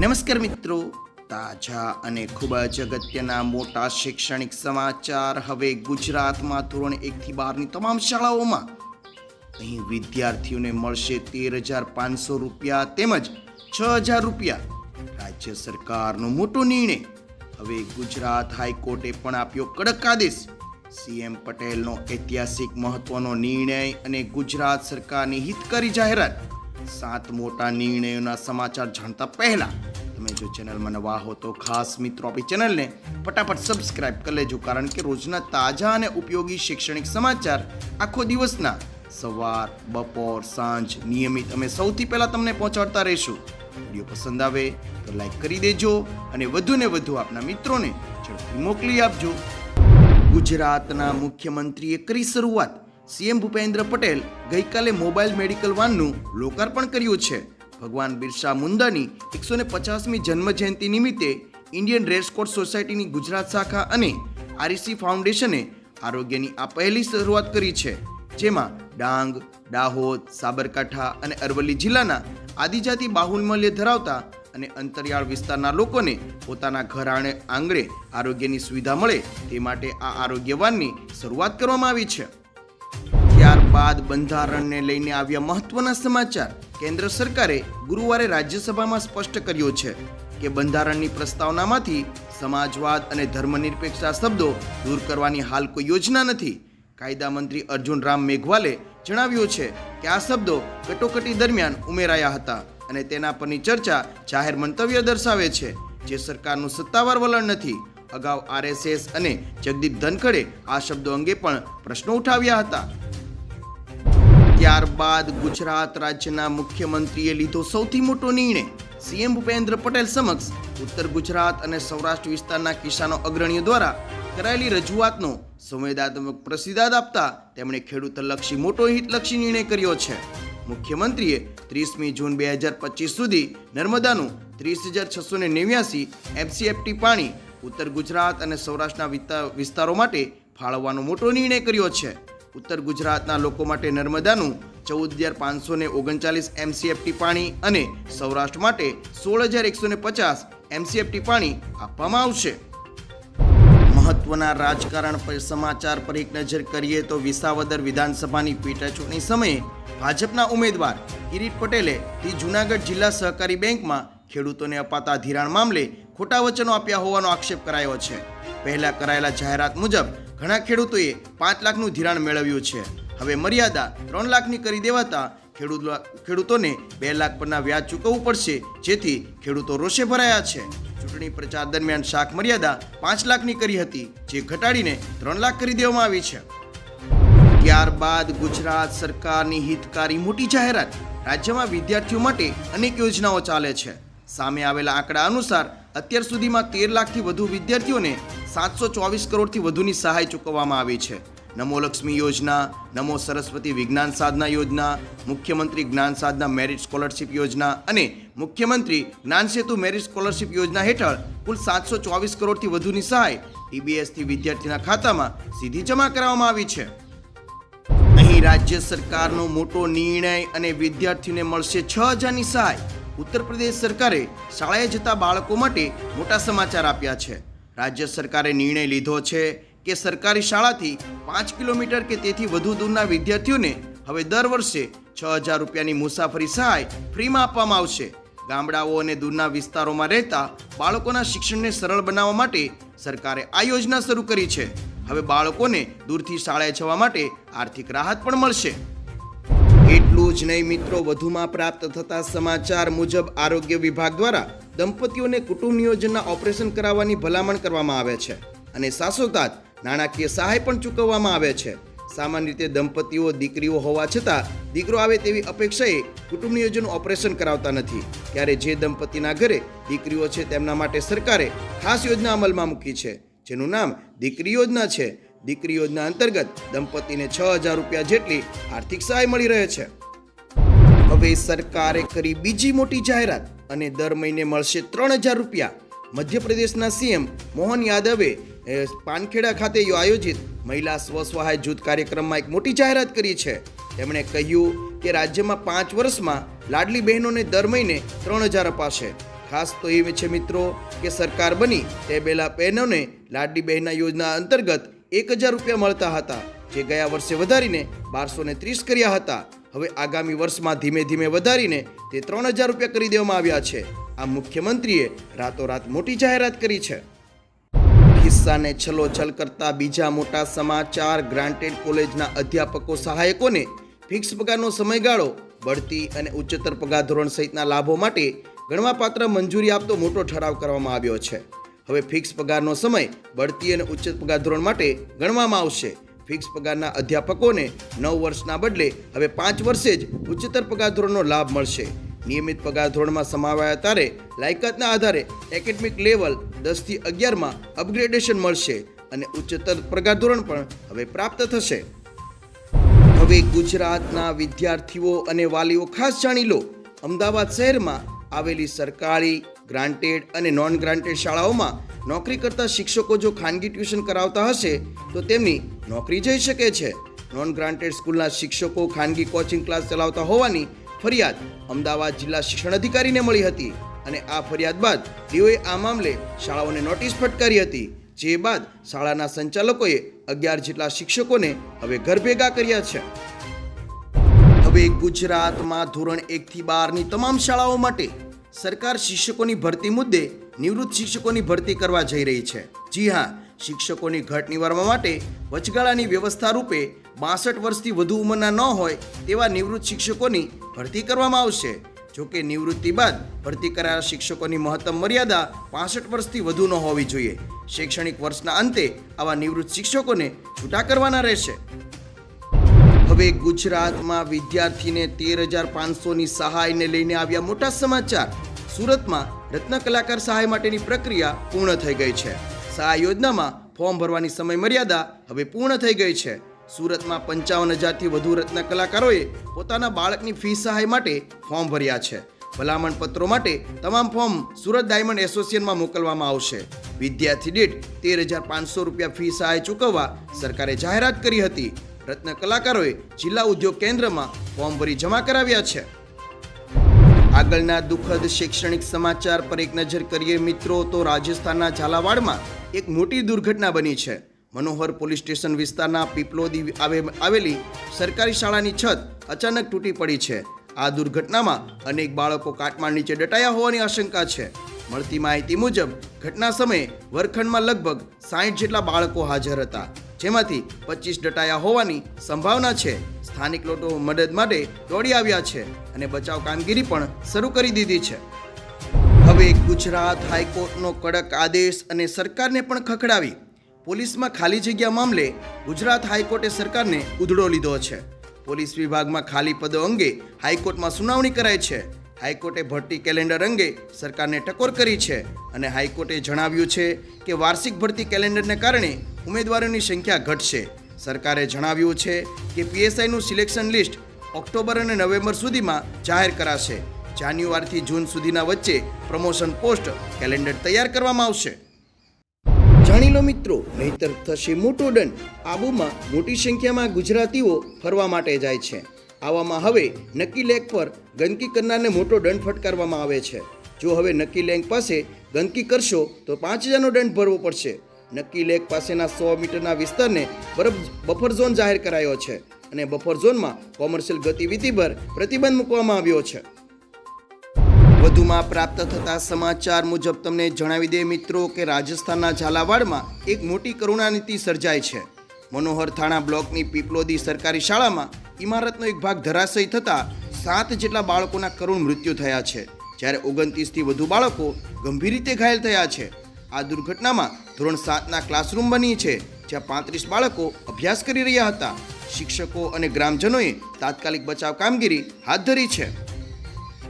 નમસ્કાર મિત્રો. તાજા અને ખૂબ જ અગત્યના મોટા શૈક્ષણિક સમાચાર હવે ગુજરાતમાં ધોરણ એકથી બારની તમામ શાળાઓમાં. અહીં વિદ્યાર્થીઓને મળશે તેર હજાર પાંચસો રૂપિયા તેમજ છ હજાર રૂપિયા. રાજ્ય સરકારનો મોટો નિર્ણય. હવે ગુજરાત હાઈકોર્ટે પણ આપ્યો કડક આદેશ. સીએમ પટેલનો ઐતિહાસિક મહત્વનો નિર્ણય અને ગુજરાત સરકારની હિતકારી જાહેરાત. સાત મોટા નિર્ણયોના સમાચાર જાણતા પહેલા જો ચેનલમાં નવા હો તો ખાસ મિત્રો આપણી ચેનલને ફટાફટ સબસ્ક્રાઇબ કરી લેજો, કારણ કે રોજના તાજા અને ઉપયોગી શૈક્ષણિક સમાચાર આખો દિવસના સવાર, બપોર, સાંજ નિયમિત અમે સૌથી પહેલાં તમને પહોંચાડતા રહીશું. વીડિયો પસંદ આવે તો લાઈક કરી દેજો અને વધુને વધુ આપના મિત્રોને ઝડપથી મોકલી આપજો. ગુજરાતના મુખ્યમંત્રીએ કરી શરૂઆત. સીએમ ભૂપેન્દ્ર પટેલ ગઈકાલે મોબાઈલ મેડિકલ વાનનું લોકાર્પણ કર્યું છે. ભગવાન બિરસા મુંડાની એકસો ને પચાસમી જન્મ જયંતિ નિમિત્તે ઇન્ડિયન રેસકોર્ટ સોસાયટીની ગુજરાત શાખા અને આરઈસી ફાઉન્ડેશને આરોગ્યની આ પહેલી શરૂઆત કરી છે, જેમાં ડાંગ, દાહોદ, સાબરકાંઠા અને અરવલ્લી જિલ્લાના આદિજાતિ બાહુલ્મલ્ય ધરાવતા અને અંતરિયાળ વિસ્તારના લોકોને પોતાના ઘર આંગણે આંગણે આરોગ્યની સુવિધા મળે તે માટે આ આરોગ્યવાનની શરૂઆત કરવામાં આવી છે. ત્યારબાદ બંધારણને લઈને આવ્યા મહત્વના સમાચાર. કેન્દ્ર સરકારે ગુરુવારે રાજ્યસભામાં સ્પષ્ટ કર્યો છે કે બંધારણની પ્રસ્તાવનામાંથી સમાજવાદ અને ધર્મનિરપેક્ષતા શબ્દો દૂર કરવાની હાલ કોઈ યોજના નથી. કાયદા મંત્રી અર્જુન રામ મેઘવાલે જણાવ્યું છે કે આ શબ્દો કટોકટી દરમિયાન ઉમેરાયા હતા અને તેના પરની ચર્ચા જાહેર મંતવ્ય દર્શાવે છે જે સરકારનું સત્તાવાર વલણ નથી. અગાઉ આરએસએસ અને જગદીપ ધનખડે આ શબ્દો અંગે પણ પ્રશ્નો ઉઠાવ્યા હતા. ત્યારબાદ ગુજરાત રાજ્યના મુખ્યમંત્રીએ લીધો સૌથી મોટો નિર્ણય. સીએમ ભૂપેન્દ્ર પટેલ સમક્ષ ઉત્તર ગુજરાત અને સૌરાષ્ટ્ર વિસ્તારના કિસાનો અગ્રણીઓ દ્વારા કરાયેલી રજૂઆતનો સંવેદનાત્મક પ્રતિસાદ આપતા તેમણે ખેડૂતલક્ષી મોટો હિતલક્ષી નિર્ણય કર્યો છે. મુખ્યમંત્રીએ ત્રીસમી જૂન બે હજાર પચીસ સુધી નર્મદાનું ત્રીસ હજાર છસો ને નેવ્યાસી એમસીએફટી પાણી ઉત્તર ગુજરાત અને સૌરાષ્ટ્રના વિસ્તારો માટે ફાળવવાનો મોટો નિર્ણય કર્યો છે. ઉત્તર ગુજરાતના લોકો માટે નર્મદાનું ચૌદ હજાર પાંચસો ને ઓગણચાલીસ એમસીએફટી પાણી અને સૌરાષ્ટ્ર માટે સોળ હજાર એકસો ને પચાસ એમસીએફટી પાણી આપવામાં આવશે. મહત્વના રાજકારણ પર સમાચાર પર એક નજર કરીએ તો વિસાવદર વિધાનસભાની પેટાચૂંટણી સમયે ભાજપના ઉમેદવાર કિરીટ પટેલે જૂનાગઢ જિલ્લા સહકારી બેંકમાં ખેડૂતોને અપાતા ધિરાણ મામલે ખોટા વચનો આપ્યા હોવાનો આક્ષેપ કરાયો છે. પહેલા કરાયેલા જાહેરાત મુજબ ઘણા ખેડૂતોએ પાંચ લાખનું ધિરાણ મેળવ્યું છે. હવે મર્યાદા ત્રણ લાખની કરી દેવાતા ખેડૂત ખેડૂતોને બે લાખ પરના વ્યાજ ચૂકવવું પડશે, જેથી ખેડૂતો રોષે ભરાયા છે. ચૂંટણી પ્રચાર દરમિયાન શાક મર્યાદા પાંચ લાખની કરી હતી, જે ઘટાડીને ત્રણ લાખ કરી દેવામાં આવી છે. ત્યારબાદ ગુજરાત સરકારની હિતકારી મોટી જાહેરાત. રાજ્યમાં વિદ્યાર્થીઓ માટે અનેક યોજનાઓ ચાલે છે. સામે આવેલા આંકડા અનુસાર અત્યાર સુધીમાં તેર લાખથી વધુ વિદ્યાર્થીઓને સાતસો ચોવીસ કરોડથી વધુની સહાય ચૂકવવામાં આવી છે. નમો લક્ષ્મી યોજના, નમો સરસ્વતી વિજ્ઞાન સાધના યોજના, મુખ્યમંત્રી જ્ઞાન સાધના મેરિટ સ્કોલરશિપ યોજના અને મુખ્યમંત્રી જ્ઞાન સેતુ મેરિટ સ્કોલરશિપ યોજના હેઠળ કુલ સાતસો ચોવીસ કરોડથી વધુની સહાય ઈબીએસથી વિદ્યાર્થીના ખાતામાં સીધી જમા કરાવવામાં આવી છે. અહીં રાજ્ય સરકારનો મોટો નિર્ણય અને વિદ્યાર્થીઓને મળશે છ હજારની સહાય. ઉત્તર પ્રદેશ સરકારે શાળાએ જતા બાળકો માટે મોટા સમાચાર આપ્યા છે. રાજ્ય સરકારે નિર્ણય લીધો છે કે સરકારી શાળાથી પાંચ કિલોમીટર કે તેથી વધુ દૂરના વિદ્યાર્થીઓને હવે દર વર્ષે છ હજાર રૂપિયાની મુસાફરી સહાય ફ્રીમાં આપવામાં આવશે. ગામડાઓ અને દૂરના વિસ્તારોમાં રહેતા બાળકોના શિક્ષણને સરળ બનાવવા માટે સરકારે આ યોજના શરૂ કરી છે. હવે બાળકોને દૂરથી શાળાએ જવા માટે આર્થિક રાહત પણ મળશે. એટલું જ નહીં મિત્રો, વધુમાં પ્રાપ્ત થતા સમાચાર મુજબ આરોગ્ય વિભાગ દ્વારા દંપતીઓને કુટુંબ નિયોજનના ઓપરેશન કરાવવાની ભલામણ કરવામાં આવે છે અને સાસોતાત નાણાકીય સહાય પણ ચૂકવવામાં આવે છે. સામાન્ય રીતે દંપતીઓ દીકરીઓ હોવા છતાં દીકરો આવે તેવી અપેક્ષાએ કુટુંબ નિયોજન ઓપરેશન કરાવતા નથી. ત્યારે જે દંપતીના ઘરે દીકરીઓ છે તેમના માટે સરકારે ખાસ યોજના અમલમાં મૂકી છે, જેનું નામ દીકરી યોજના છે. દીકરી યોજના અંતર્ગત દંપતીને છ હજાર રૂપિયા જેટલી આર્થિક સહાય મળી રહે છે. હવે સરકારે કરી બીજી મોટી જાહેરાત અને દર મહિને મળશે ત્રણ હજાર રૂપિયા. મધ્યપ્રદેશના સીએમ મોહન યાદવે પાનખેડા ખાતે આયોજિત મહિલા સ્વસહાય જૂથ કાર્યક્રમમાં એક મોટી જાહેરાત કરી છે. તેમણે કહ્યું કે રાજ્યમાં પાંચ વર્ષમાં લાડલી બહેનોને દર મહિને ત્રણ હજાર અપાશે. ખાસ તો એ છે મિત્રો કે સરકાર બની તે પહેલાં બહેનોને લાડલી બહેના યોજના અંતર્ગત એક હજાર રૂપિયા મળતા હતા, જે ગયા વર્ષે વધારીને બારસો ને ત્રીસ કર્યા હતા. હવે આગામી વર્ષમાં ધીમે ધીમે વધારીને તે ત્રણ હજાર રૂપિયા કરી દેવામાં આવ્યા છે. આ મુખ્યમંત્રીએ રાતોરાત મોટી જાહેરાત કરી છે. કિસ્સાને છલોછલ કરતા બીજા મોટા સમાચાર, ગ્રાન્ટેડ કોલેજના અધ્યાપકો સહાયકોને ફિક્સ પગારનો સમયગાળો, બઢતી અને ઉચ્ચતર પગાર ધોરણ સહિતના લાભો માટે ગણવાપાત્ર મંજૂરી આપતો મોટો ઠરાવ કરવામાં આવ્યો છે. હવે ફિક્સ પગારનો સમય બઢતી અને ઉચ્ચ પગાર ધોરણ માટે ગણવામાં આવશે. ફિક્સ પગારના અધ્યાપકોને નવ વર્ષના બદલે હવે પાંચ વર્ષે જ ઉચ્ચતર પગાર ધોરણનો લાભ મળશે. નિયમિત પગાર ધોરણમાં સમાવાયા ત્યારે લાયકાતના આધારે એકેડમિક લેવલ દસથી અગિયારમાં અપગ્રેડેશન મળશે અને ઉચ્ચતર પગાર ધોરણ પણ હવે પ્રાપ્ત થશે. હવે ગુજરાતના વિદ્યાર્થીઓ અને વાલીઓ ખાસ જાણી લો. અમદાવાદ શહેરમાં આવેલી સરકારી ગ્રાન્ટેડ અને નોન ગ્રાન્ટેડ શાળાઓમાં નોકરી કરતા શિક્ષકો જો ખાનગી ટ્યુશન કરાવતા હશે, તો તેમની નોકરી જઈ શકે છે. નોન ગ્રાન્ટેડ સ્કૂલના શિક્ષકો ખાનગી કોચિંગ ક્લાસ ચલાવતા હોવાની ફરિયાદ અમદાવાદ જિલ્લા શિક્ષણ અધિકારીને મળી હતી અને આ ફરિયાદ બાદ ડીઓએ આ મામલે શાળાઓને નોટિસ ફટકારી હતી, જે બાદ શાળાના સંચાલકોએ અગિયાર જેટલા શિક્ષકોને હવે ઘર ભેગા કર્યા છે. હવે ગુજરાતમાં ધોરણ એકથી બારની તમામ શાળાઓ માટે સરકાર શિક્ષકોની ભરતી મુદ્દે નિવૃત્ત શિક્ષકોની ભરતી કરવા જઈ રહી છે. જી હા, શિક્ષકોની ઘટ નિવારવા માટે વચગાળાની વ્યવસ્થા રૂપે બાસઠ વર્ષથી વધુ ઉંમરના ન હોય તેવા નિવૃત્ત શિક્ષકોની ભરતી કરવામાં આવશે. જોકે નિવૃત્તિ બાદ ભરતી કરાયેલા શિક્ષકોની મહત્તમ મર્યાદા પાસઠ વર્ષથી વધુ ન હોવી જોઈએ. શૈક્ષણિક વર્ષના અંતે આવા નિવૃત્ત શિક્ષકોને છૂટા કરવાના રહેશે. હવે ગુજરાતમાં વિદ્યાર્થીને તેર હજાર પાંચસોની સહાયને લઈને આવ્યા મોટા સમાચાર. સુરતમાં રત્ન કલાકાર સહાય માટેની પ્રક્રિયા પૂર્ણ થઈ ગઈ છે. સહાય યોજનામાં ફોર્મ ભરવાની સમય મર્યાદા હવે પૂર્ણ થઈ ગઈ છે. સુરતમાં પંચાવન હજારથી વધુ રત્ન કલાકારોએ પોતાના બાળકની ફી સહાય માટે ફોર્મ ભર્યા છે. ભલામણ પત્રો માટે તમામ ફોર્મ સુરત ડાયમંડ એસોસિએશનમાં મોકલવામાં આવશે. વિદ્યાર્થી દીઠ તેર હજાર પાંચસો રૂપિયા ફી સહાય ચૂકવવા સરકારે જાહેરાત કરી હતી. રત્ન કલાકારોએ જિલ્લા ઉદ્યોગ કેન્દ્રમાં ફોર્મ ભરી જમા કરાવ્યા છે. આગળના દુઃખદ શૈક્ષણિક સમાચાર પર એક નજર કરીએ મિત્રો, તો રાજસ્થાનના ઝાલાવાડમાં એક મોટી દુર્ઘટના બની છે. મનોહર પોલીસ સ્ટેશન વિસ્તારના પીપલોદી આવે- આવેલી સરકારી શાળાની છત અચાનક તૂટી પડી છે. આ દુર્ઘટનામાં અનેક બાળકો કાટમાળ નીચે દટાયા હોવાની આશંકા છે. મળતી માહિતી મુજબ, ઘટના સમયે વરખંડમાં લગભગ સાઠ જેટલા બાળકો હાજર હતા. જેમાંથી પચીસ દટાયા હોવાની સંભાવના છે. સ્થાનિક લોકો મદદ માટે દોડી આવ્યા છે અને બચાવ કામગીરી પણ શરૂ કરી દીધી છે. હવે ગુજરાત હાઈકોર્ટનો કડક આદેશ અને સરકારને પણ ખખડાવી. પોલીસમાં ખાલી જગ્યા મામલે ગુજરાત હાઈકોર્ટે સરકારને ઉધડો લીધો છે. પોલીસ વિભાગમાં ખાલી પદો અંગે હાઈકોર્ટમાં સુનાવણી કરાઈ છે. હાઈકોર્ટે ભરતી કેલેન્ડર અંગે સરકારને ટકોર કરી છે અને હાઈકોર્ટે જણાવ્યું છે કે વાર્ષિક ભરતી કેલેન્ડરને કારણે ઉમેદવારોની સંખ્યા ઘટશે. સરકારે જણાવ્યું છે કે પીએસઆઈનું સિલેક્શન લિસ્ટ ઓક્ટોબર અને નવેમ્બર સુધીમાં જાહેર કરાશે. જાન્યુઆરીથી જૂન સુધીના વચ્ચે પ્રમોશન પોસ્ટ કેલેન્ડર તૈયાર કરવામાં આવશે. જાણી લો મિત્રો, નહીતર થશે મોટો દંડ. આબુમાં મોટી સંખ્યામાં ગુજરાતીઓ ફરવા માટે જાય છે. આવામાં હવે નક્કી લેક પર ગંદકી કરનારને મોટો દંડ ફટકારવામાં આવે છે. જો હવે નક્કી લેક પાસે ગંદકી કરશો, તો પાંચ હજારનો દંડ ભરવો પડશે. નક્કી લેક પાસેના સો મીટરના વિસ્તારને બફર ઝોન જાહેર કરાયો છે અને બફર ઝોનમાં કોમર્શિયલ ગતિવિધિ પર પ્રતિબંધ મૂકવામાં આવ્યો છે. વધુમાં પ્રાપ્ત થતા સમાચાર મુજબ તમને જણાવી દે મિત્રો કે રાજસ્થાનના ઝાલાવાડમાં એક મોટી કરુણાનીતિ સર્જાય છે. મનોહર થાણા બ્લોકની પીપલોદી સરકારી શાળામાં ઇમારતનો એક ભાગ ધરાશયી થતાં સાત જેટલા બાળકોના કરુણ મૃત્યુ થયા છે. જ્યારે ઓગણત્રીસથી વધુ બાળકો ગંભીર રીતે ઘાયલ થયા છે. આ દુર્ઘટનામાં ધોરણ સાતના ક્લાસરૂમ બની છે, જ્યાં પાંત્રીસ બાળકો અભ્યાસ કરી રહ્યા હતા. શિક્ષકો અને ગ્રામજનોએ તાત્કાલિક બચાવ કામગીરી હાથ ધરી છે.